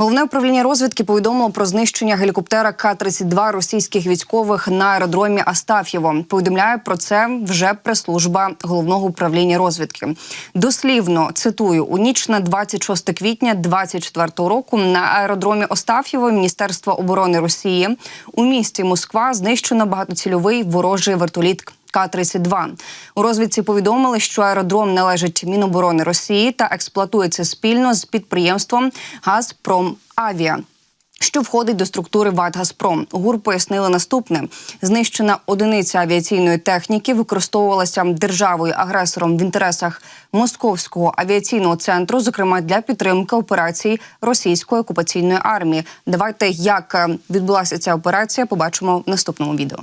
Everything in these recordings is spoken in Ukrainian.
Головне управління розвідки повідомило про знищення гелікоптера К-32 російських військових на аеродромі Астаф'єво. Повідомляє про це вже прес-служба головного управління розвідки. Дослівно цитую у ніч на 26 квітня 2024 року на аеродромі Остаф'єво Міністерства оборони Росії у місті Москва знищено багатоцільовий ворожий вертоліт К-32. У розвідці повідомили, що аеродром належить Міноборони Росії та експлуатується спільно з підприємством Газпромавіа. Що входить до структури ВАТ «Газпром». ГУР пояснили наступне: знищена одиниця авіаційної техніки використовувалася державою агресором в інтересах московського авіаційного центру, зокрема для підтримки операцій російської окупаційної армії. Давайте як е, відбулася ця операція, побачимо в наступному відео.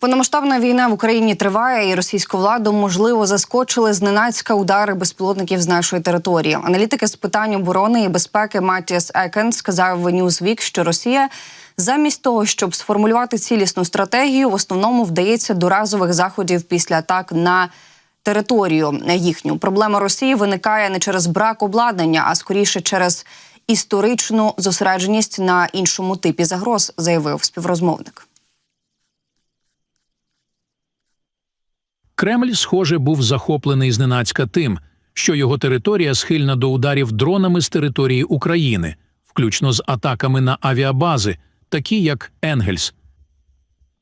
Повномасштабна війна в Україні триває, і російську владу можливо заскочили зненацька удари безпілотників з нашої території. Аналітики з питань оборони і безпеки Матіас Екен сказав в Newsweek, що Росія замість того, щоб сформулювати цілісну стратегію, в основному вдається до разових заходів після атак на територію їхню. Проблема Росії виникає не через брак обладнання, а скоріше через історичну зосередженість на іншому типі загроз, заявив співрозмовник. Кремль, схоже, був захоплений зненацька тим, що його територія схильна до ударів дронами з території України, включно з атаками на авіабази, такі як Енгельс.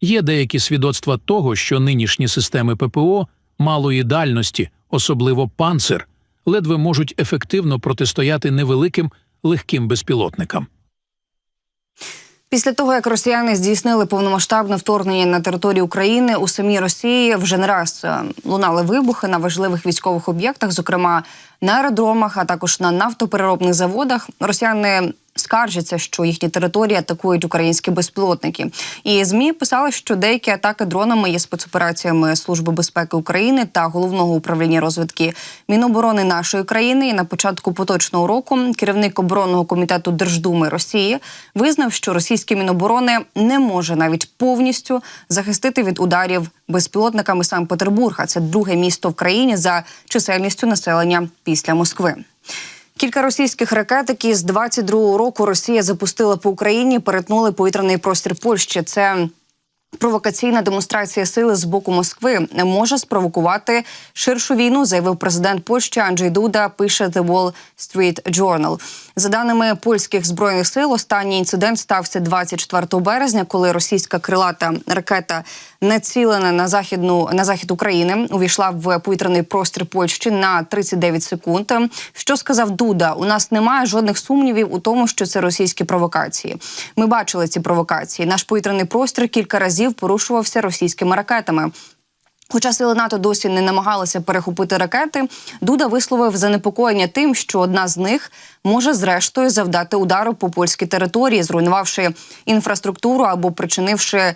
Є деякі свідоцтва того, що нинішні системи ППО малої дальності, особливо панцир, ледве можуть ефективно протистояти невеликим легким безпілотникам. Після того, як росіяни здійснили повномасштабне вторгнення на територію України, у самій Росії вже не раз е, лунали вибухи на важливих військових об'єктах, зокрема на аеродромах, а також на нафтопереробних заводах. Росіяни скаржаться, що їхні території атакують українські безпілотники. І змі писали, що деякі атаки дронами є спецопераціями Служби безпеки України та головного управління розвідки Міноборони нашої країни. І на початку поточного року керівник оборонного комітету Держдуми Росії визнав, що російське міноборони не може навіть повністю захистити від ударів безпілотниками Санкт-Петербурга. Це друге місто в країні за чисельністю населення після Москви. Кілька російських ракет, які з 22-го року Росія запустила по Україні, перетнули повітряний простір Польщі. Це Провокаційна демонстрація сили з боку Москви може спровокувати ширшу війну, заявив президент Польщі Анджей Дуда. Пише The Wall Street Journal. За даними польських збройних сил, останній інцидент стався 24 березня, коли російська крилата ракета, націлена на західну на захід України, увійшла в повітряний простір Польщі на 39 секунд. Що сказав Дуда? У нас немає жодних сумнівів у тому, що це російські провокації. Ми бачили ці провокації. Наш повітряний простір кілька разів порушувався російськими ракетами. Хоча сили НАТО досі не намагалися перехопити ракети, Дуда висловив занепокоєння тим, що одна з них може зрештою завдати удару по польській території, зруйнувавши інфраструктуру або причинивши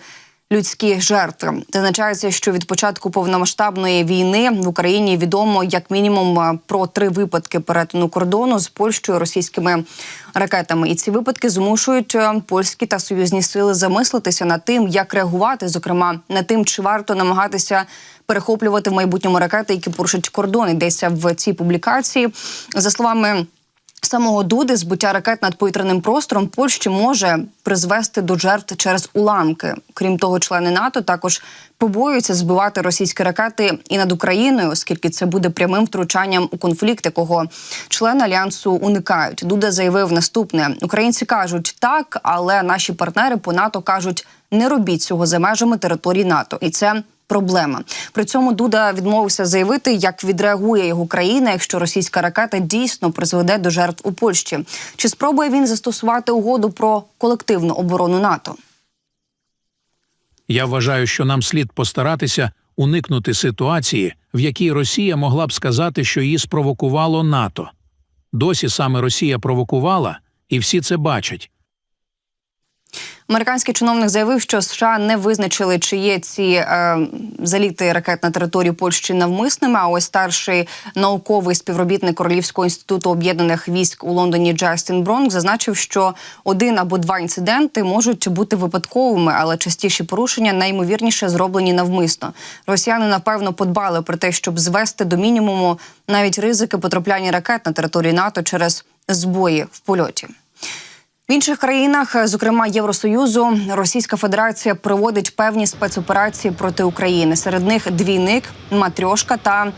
людські жертви. Зазначається, що від початку повномасштабної війни в Україні відомо як мінімум про три випадки перетину кордону з Польщею російськими ракетами. І ці випадки змушують е, польські та союзні сили замислитися над тим, як реагувати, зокрема над тим, чи варто намагатися. Перехоплювати в майбутньому ракети, які порушать кордон, йдеться в цій публікації. За словами самого Дуди, збиття ракет над повітряним простором Польщі може призвести до жертв через уламки. Крім того, члени НАТО також побоюються збивати російські ракети і над Україною, оскільки це буде прямим втручанням у конфлікт, якого члени альянсу уникають. Дуда заявив наступне: Українці кажуть так, але наші партнери по НАТО кажуть, не робіть цього за межами території НАТО, і це проблема. При цьому Дуда відмовився заявити, як відреагує його країна, якщо російська ракета дійсно призведе до жертв у Польщі. Чи спробує він застосувати угоду про колективну оборону НАТО? Я вважаю, що нам слід постаратися уникнути ситуації, в якій Росія могла б сказати, що її спровокувало НАТО. Досі саме Росія провокувала, і всі це бачать. Американський чиновник заявив, що США не визначили, чи є ці е, заліти ракет на територію Польщі навмисними. А ось старший науковий співробітник Королівського інституту об'єднаних військ у Лондоні Джастін Бронк зазначив, що один або два інциденти можуть бути випадковими, але частіші порушення найімовірніше зроблені навмисно. Росіяни напевно подбали про те, щоб звести до мінімуму навіть ризики потрапляння ракет на території НАТО через збої в польоті. Інших країнах, зокрема Євросоюзу, Російська Федерація проводить певні спецоперації проти України. Серед них двійник, матрьошка та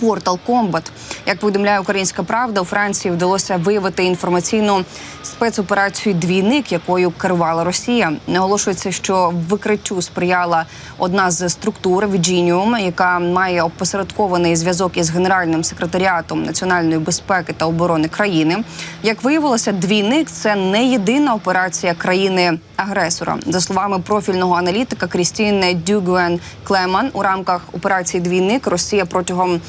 Портал Комбат. Як повідомляє Українська Правда, у Франції вдалося виявити інформаційну спецоперацію двійник, якою керувала Росія. Наголошується, що викриттю сприяла одна з структур Віджініум, яка має опосередкований зв'язок із генеральним секретаріатом національної безпеки та оборони країни. Як виявилося, двійник це не єдина операція країни. Агресора за словами профільного аналітика Крістіни Дюгуен Клеман у рамках операції Двійник Росія протягом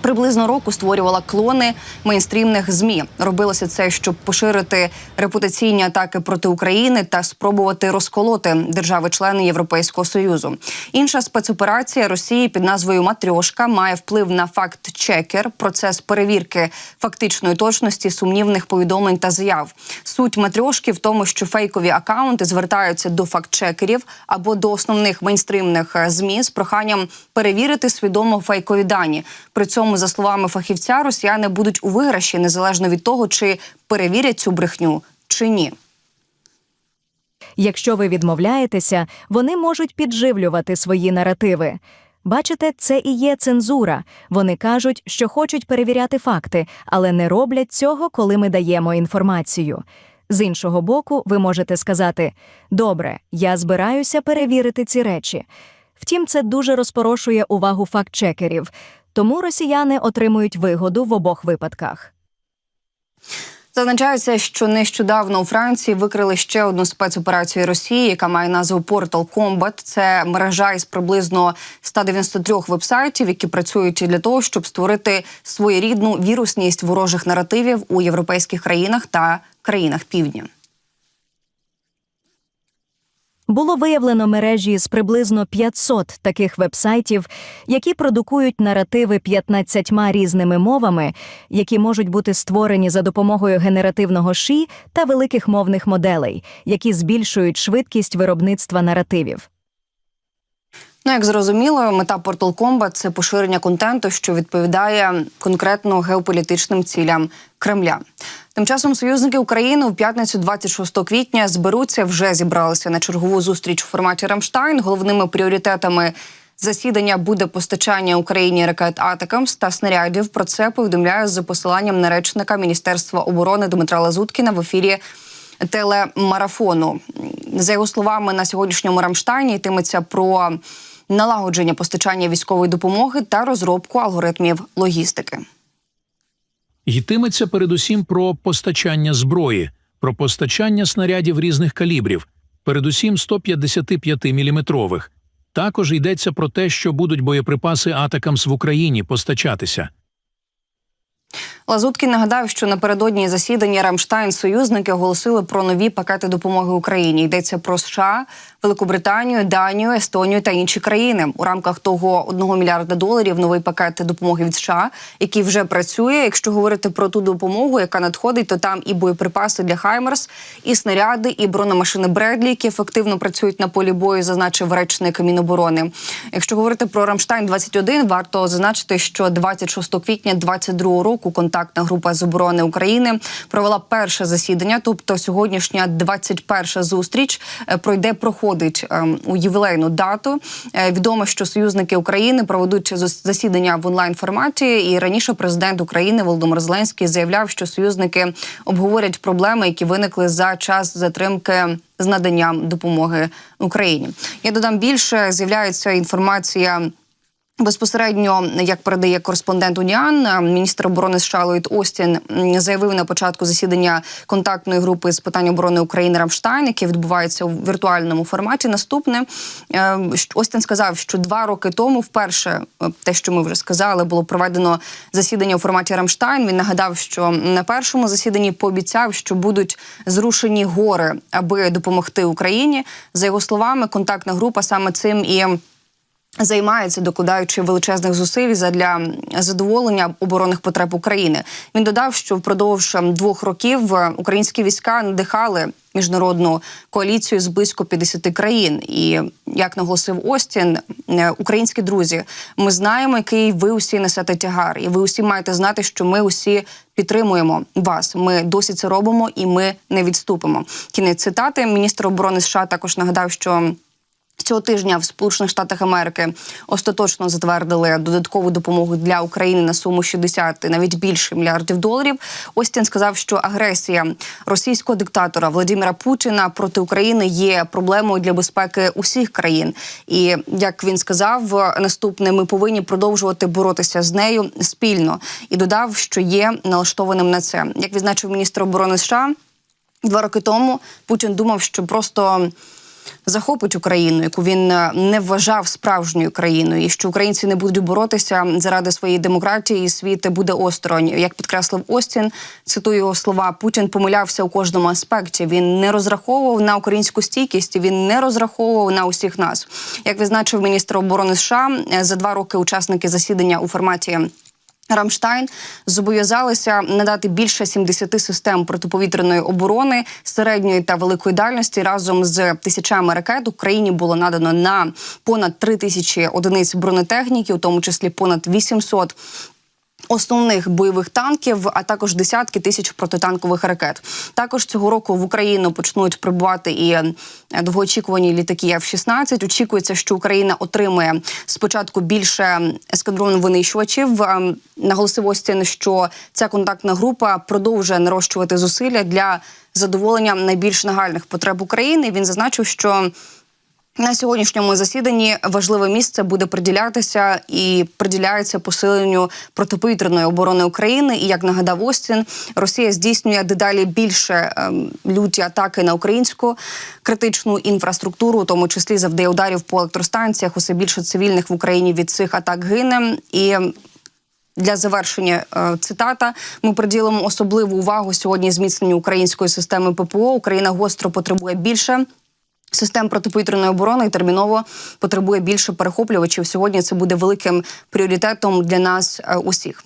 Приблизно року створювала клони мейнстрімних змі. Робилося це, щоб поширити репутаційні атаки проти України та спробувати розколоти держави-члени Європейського союзу. Інша спецоперація Росії під назвою Матрьошка має вплив на факт-чекер, процес перевірки фактичної точності сумнівних повідомлень та заяв. Суть матрьошки в тому, що фейкові акаунти звертаються до факт-чекерів або до основних мейнстрімних змі з проханням перевірити свідомо фейкові дані. При цьому, за словами фахівця, росіяни будуть у виграші незалежно від того, чи перевірять цю брехню чи ні. Якщо ви відмовляєтеся, вони можуть підживлювати свої наративи. Бачите, це і є цензура. Вони кажуть, що хочуть перевіряти факти, але не роблять цього, коли ми даємо інформацію. З іншого боку, ви можете сказати: Добре, я збираюся перевірити ці речі. Втім, це дуже розпорошує увагу фактчекерів, тому росіяни отримують вигоду в обох випадках. Зазначається, що нещодавно у Франції викрили ще одну спецоперацію Росії, яка має назву Portal Combat. Це мережа із приблизно 193 вебсайтів, які працюють для того, щоб створити своєрідну вірусність ворожих наративів у європейських країнах та країнах півдня. Було виявлено мережі з приблизно 500 таких вебсайтів, які продукують наративи 15 різними мовами, які можуть бути створені за допомогою генеративного ші та великих мовних моделей, які збільшують швидкість виробництва наративів. Ну, як зрозуміло, мета Portal Combat – це поширення контенту, що відповідає конкретно геополітичним цілям Кремля. Тим часом союзники України у п'ятницю, 26 квітня, зберуться вже зібралися на чергову зустріч у форматі Рамштайн. Головними пріоритетами засідання буде постачання Україні ракет Атакамс та снарядів. Про це повідомляє з посиланням на речника Міністерства оборони Дмитра Лазуткіна в ефірі телемарафону. За його словами, на сьогоднішньому Рамштайні йтиметься про налагодження постачання військової допомоги та розробку алгоритмів логістики. Йтиметься передусім про постачання зброї, про постачання снарядів різних калібрів, передусім 155-мм. Також йдеться про те, що будуть боєприпаси атакамс в Україні постачатися. Лазуткін нагадав, що напередодні засідання Рамштайн союзники оголосили про нові пакети допомоги Україні. Йдеться про США, Великобританію, Данію, Естонію та інші країни. У рамках того 1 мільярда доларів новий пакет допомоги від США, який вже працює. Якщо говорити про ту допомогу, яка надходить, то там і боєприпаси для Хаймерс, і снаряди, і бронемашини Бредлі, які ефективно працюють на полі бою, зазначив речник Міноборони. Якщо говорити про Рамштайн 21 варто зазначити, що 26 квітня 2022 року контактна група з оборони України провела перше засідання. Тобто сьогоднішня 21 зустріч е, пройде проходить ем, у ювілейну дату. Е, Відомо, що союзники України проведуть зас- засідання в онлайн форматі. І раніше президент України Володимир Зеленський заявляв, що союзники обговорять проблеми, які виникли за час затримки з наданням допомоги Україні. Я додам більше. З'являється інформація Безпосередньо, як передає кореспондент Уніан, міністр оборони США Ллойд Остін заявив на початку засідання контактної групи з питань оборони України Рамштайн, яке відбувається у віртуальному форматі. Наступне Е, Остін сказав, що два роки тому, вперше, е, те, що ми вже сказали, було проведено засідання у форматі Рамштайн. Він нагадав, що на першому засіданні пообіцяв, що будуть зрушені гори, аби допомогти Україні. За його словами, контактна група саме цим і займається, докладаючи величезних зусиль задля задоволення оборонних потреб України. Він додав, що впродовж ем, двох років е, українські війська надихали міжнародну коаліцію з близько 50 країн. І як наголосив Остін, е, українські друзі, ми знаємо, який ви усі несете тягар, і ви усі маєте знати, що ми усі підтримуємо вас. Ми досі це робимо, і ми не відступимо. Кінець цитати. Міністр оборони США також нагадав, що. Цього тижня в Сполучених Штатах Америки остаточно затвердили додаткову допомогу для України на суму 60 навіть більше мільярдів доларів. Остін сказав, що агресія російського диктатора Владимира Путіна проти України є проблемою для безпеки усіх країн. І як він сказав, наступне ми повинні продовжувати боротися з нею спільно і додав, що є налаштованим на це. Як відзначив міністр оборони США, два роки тому Путін думав, що просто захопить Україну, яку він е, не вважав справжньою країною, і що українці не будуть боротися заради своєї демократії, і світ буде осторонь. Як підкреслив Остін, цитую його слова: Путін помилявся у кожному аспекті. Він не розраховував на українську стійкість. Він не розраховував на усіх нас. Як відзначив міністр оборони США, е, за два роки учасники засідання у форматі. Рамштайн зобов'язалися надати більше 70 систем протиповітряної оборони середньої та великої дальності. Разом з тисячами ракет Україні було надано на понад 3 тисячі одиниць бронетехніки, у тому числі понад 800 Основних бойових танків, а також десятки тисяч протитанкових ракет. Також цього року в Україну почнуть прибувати і е, довгоочікувані літаки F-16. Очікується, що Україна отримує спочатку більше ескадрон винищувачів. Ем, Наголосив Остін, що ця контактна група продовжує нарощувати зусилля для задоволення найбільш нагальних потреб України. Він зазначив, що на сьогоднішньому засіданні важливе місце буде приділятися і приділяється посиленню протиповітряної оборони України. І як нагадав Остін, Росія здійснює дедалі більше ем, люті атаки на українську критичну інфраструктуру, у тому числі завдає ударів по електростанціях. Усе більше цивільних в Україні від цих атак гине і. Для завершення е, цитата ми приділимо особливу увагу сьогодні зміцненню української системи ППО. Україна гостро потребує більше систем протиповітряної оборони терміново потребує більше перехоплювачів. Сьогодні це буде великим пріоритетом для нас е, усіх.